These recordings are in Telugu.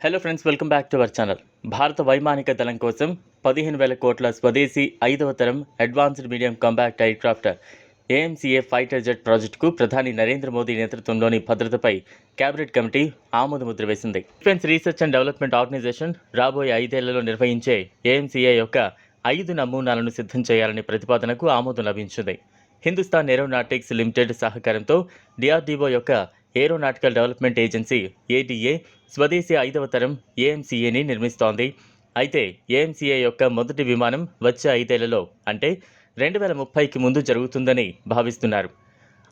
Hello friends welcome back to our channel భారత వైమానిక దళం కోసం పదిహేను వేల కోట్ల స్వదేశీ ఐదవ తరం advanced medium combat aircraft AMCA fighter jet ప్రాజెక్టుకు ప్రధాని నరేంద్ర మోదీ నేతృత్వంలోని భద్రతపై కేబినెట్ కమిటీ ఆమోదముద్ర వేసింది. Defence research and development organisation రాబోయే ఐదేళ్ళలో నిర్వహించే ఏఎంసీఏ యొక్క ఐదు నమూనాలను సిద్ధం చేయాలనే ప్రతిపాదనకు ఆమోదం లభించింది. హిందుస్థాన్ ఏరోనాటిక్స్ లిమిటెడ్ సహకారంతో డిఆర్డీఓ యొక్క ఏరోనాటికల్ డెవలప్మెంట్ ఏజెన్సీ ఏడీఏ స్వదేశీ ఐదవ తరం ఏఎంసీఏని నిర్మిస్తోంది. అయితే ఏఎంసీఏ యొక్క మొదటి విమానం వచ్చే ఐదేళ్ళలో అంటే రెండు వేల ముప్పైకి ముందు జరుగుతుందని భావిస్తున్నారు.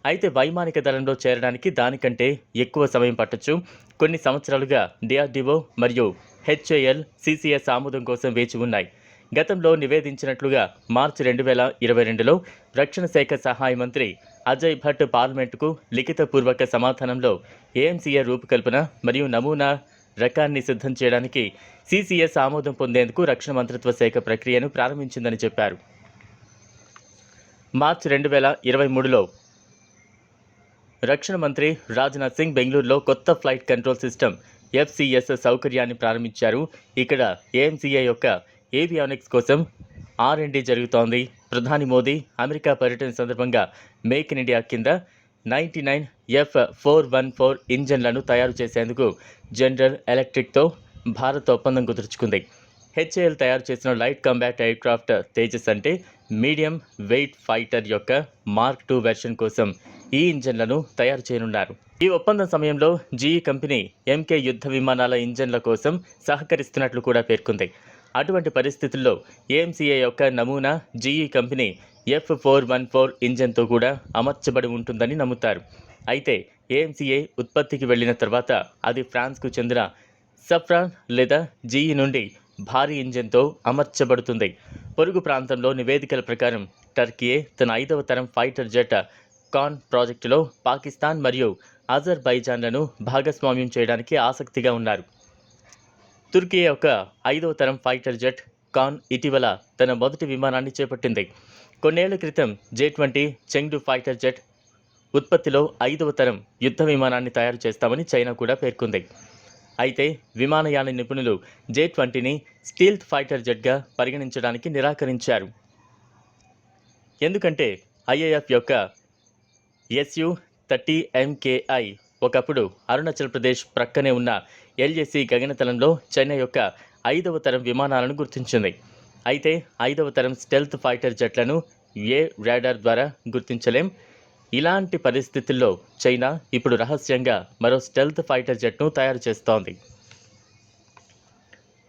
అయితే వైమానిక దళంలో చేరడానికి దానికంటే ఎక్కువ సమయం పట్టొచ్చు. కొన్ని సంవత్సరాలుగా డిఆర్డీఓ మరియు హెచ్ఏఎల్ సిసిఎస్ ఆమోదం కోసం వేచి ఉన్నాయి. గతంలో నివేదించినట్లుగా మార్చి రెండు వేల ఇరవై రెండులో రక్షణ శాఖ సహాయ మంత్రి అజయ్ భట్ పార్లమెంటుకు లిఖితపూర్వక సమాధానంలో ఏఎంసీఏ రూపకల్పన మరియు నమూనా రకాన్ని సిద్ధం చేయడానికి సీసీఎస్ ఆమోదం పొందేందుకు రక్షణ మంత్రిత్వ శాఖ ప్రక్రియను ప్రారంభించిందని చెప్పారు. మార్చి రెండు వేల ఇరవై మూడులో రక్షణ మంత్రి రాజ్నాథ్ సింగ్ బెంగళూరులో కొత్త ఫ్లైట్ కంట్రోల్ సిస్టమ్ ఎఫ్సిఎస్ సౌకర్యాన్ని ప్రారంభించారు. ఇక్కడ ఏఎంసీఏ యొక్క ఏవియానిక్స్ కోసం ఆర్ జరుగుతోంది. ప్రధాని మోదీ అమెరికా పర్యటన సందర్భంగా మేక్ ఇన్ ఇండియా కింద ninety nine F four one four ఇంజన్లను తయారు చేసేందుకు జనరల్ ఎలక్ట్రిక్తో భారత్ ఒప్పందం కుదుర్చుకుంది. హెచ్ఏఎల్ తయారు చేసిన లైట్ కాంబాక్ట్ ఎయిర్క్రాఫ్ట్ తేజస్ అంటే మీడియం వెయిట్ ఫైటర్ యొక్క మార్క్ టూ వెర్షన్ కోసం ఈ ఇంజన్లను తయారు చేయనున్నారు. ఈ ఒప్పందం సమయంలో జీఈ కంపెనీ ఎంకే యుద్ధ విమానాల ఇంజన్ల కోసం సహకరిస్తున్నట్లు కూడా పేర్కొంది. అటువంటి పరిస్థితుల్లో ఏఎంసీఏ యొక్క నమూనా GE company F four one four ఇంజన్తో కూడా అమర్చబడి ఉంటుందని నమ్ముతారు. అయితే ఏఎంసీఏ ఉత్పత్తికి వెళ్ళిన తర్వాత అది ఫ్రాన్స్కు చెందిన సఫ్రాన్ లేదా జీఈ నుండి భారీ ఇంజన్తో అమర్చబడుతుంది. పొరుగు ప్రాంతంలో నివేదికల ప్రకారం టర్కీయే తన ఐదవ తరం ఫైటర్ జెట్ కాన్ ప్రాజెక్టులో పాకిస్తాన్ మరియు అజర్బైజాన్లను భాగస్వామ్యం చేయడానికి ఆసక్తిగా ఉన్నారు. తుర్కీ యొక్క ఐదవ తరం ఫైటర్ జెట్ కాన్ ఇటీవల తన మొదటి విమానాన్ని చేపట్టింది. కొన్నేళ్ళ క్రితం J twenty Chengdu fighter jet ఉత్పత్తిలో ఐదవ తరం యుద్ధ విమానాన్ని తయారు చేస్తామని చైనా కూడా పేర్కొంది. అయితే విమానయాన నిపుణులు జే ట్వంటీని స్టీల్త్ ఫైటర్ జెట్గా పరిగణించడానికి నిరాకరించారు. ఎందుకంటే ఐఏఎఫ్ యొక్క ఎస్యు థర్టీ ఎంకేఐ ఒకప్పుడు అరుణాచల్ ప్రదేశ్ ప్రక్కనే ఉన్న ఎల్ఏసి గగనతలంలో చైనా యొక్క ఐదవ తరం విమానాలను గుర్తించింది. అయితే ఐదవ తరం స్టెల్త్ ఫైటర్ జెట్లను ఏ రాడార్ ద్వారా గుర్తించలేం? ఇలాంటి పరిస్థితుల్లో చైనా ఇప్పుడు రహస్యంగా మరో స్టెల్త్ ఫైటర్ జెట్ను తయారు చేస్తోంది.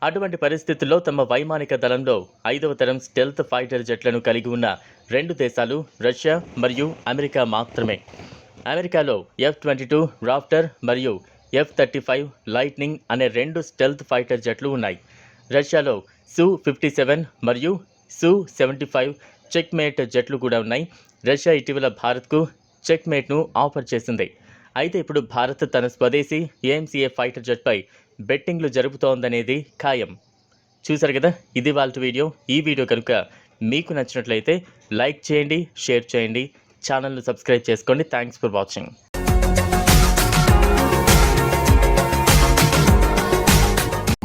అటువంటి పరిస్థితుల్లో తమ వైమానిక దళంలో ఐదవ తరం స్టెల్త్ ఫైటర్ జెట్లను కలిగి ఉన్న రెండు దేశాలు రష్యా మరియు అమెరికా మాత్రమే. అమెరికాలో ఎఫ్ ట్వంటీ టూ రాఫ్టర్ మరియు ఎఫ్ థర్టీ ఫైవ్ లైట్నింగ్ అనే రెండు స్టెల్త్ ఫైటర్ జెట్లు ఉన్నాయి. రష్యాలో సు ఫిఫ్టీ సెవెన్ మరియు సు సెవెంటీ ఫైవ్ చెక్మేట్ జట్లు కూడా ఉన్నాయి. రష్యా ఇటీవల భారత్కు చెక్మేట్ను ఆఫర్ చేసింది. అయితే ఇప్పుడు భారత్ తన స్వదేశీ ఏఎంసీఏ ఫైటర్ జెట్పై బెట్టింగ్లు జరుపుతోందనేది ఖాయం. చూసారు కదా ఇది వాళ్ళ వీడియో. ఈ వీడియో కనుక మీకు నచ్చినట్లయితే లైక్ చేయండి షేర్ చేయండి. ఛానల్ను సబ్స్క్రైబ్ చేసుకోండి. Thanks for watching